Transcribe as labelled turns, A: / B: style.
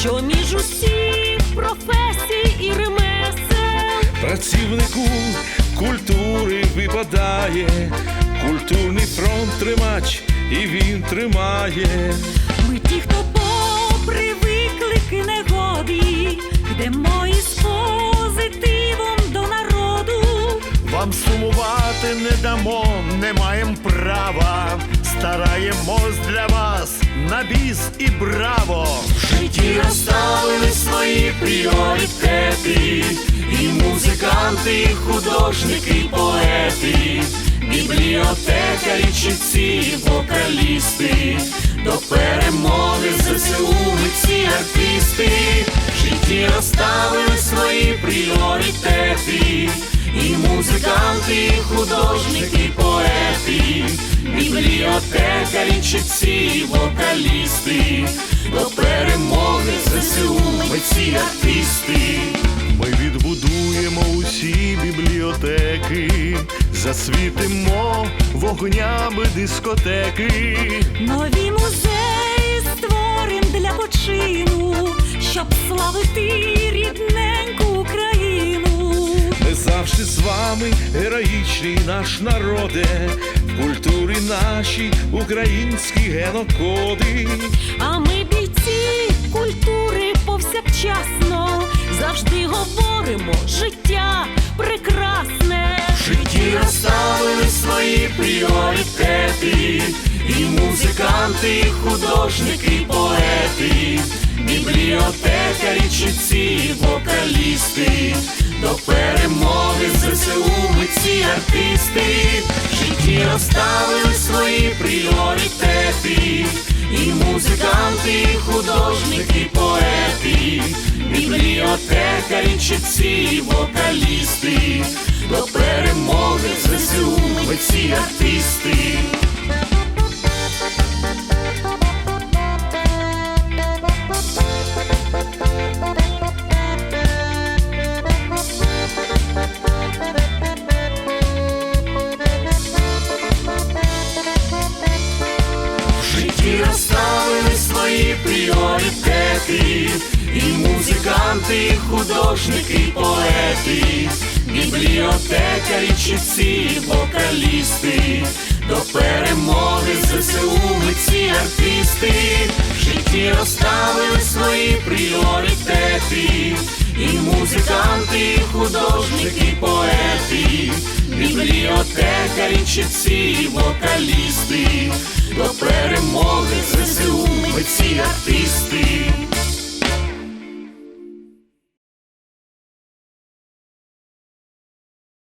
A: що між усіх професій і ремесел
B: Працівнику культури випадає, культурний фронт тримач, і він тримає.
A: Ми ті, хто попри виклики негоди, йдемо із позитивом до народу.
C: Вам сумувати не дамо, не маєм права. Стараємось для вас на біс і браво. В житті розставили свої пріоритети, і музиканти, і художники, і поети, бібліотекарі, читці, і вокалісти, до перемоги ЗСУ ми всі артисти, в житті розставили свої пріоритети, і музиканти, і художники, і поети, бібліотекарі, читці, і вокалісти, до перемоги ЗСУ ми всі артисти. Ми відбудуємо усі бібліотеки, засвітимо вогнями дискотеки.
A: Нові музеї створим для почину, щоб славити рідненьку
B: завжди з вами, героїчний наш народе, в культурі нашій українські генокоди.
A: А ми бійці культури повсякчасно завжди говоримо життя прекрасне.
C: В житті розставили свої пріоритети, і музиканти, і художники, і поети, бібліотекарі, читці, і вокалісти, до перемоги Ці артисти, в житті розставили свої пріоритети, і музиканти, і художники, і поети, бібліотекарі, чи і вокалісти, до перемоги ЗСУ ми ці артисти. Музиканти, художники, поети, бібліотекарі, читці, вокалісти, до перемоги ЗСУ ми ці артисти, в житті розставили свої пріоритети, і музиканти, художники, поети, бібліотекарі, читці, вокалісти, до перемоги ЗСУ ми ці артисти.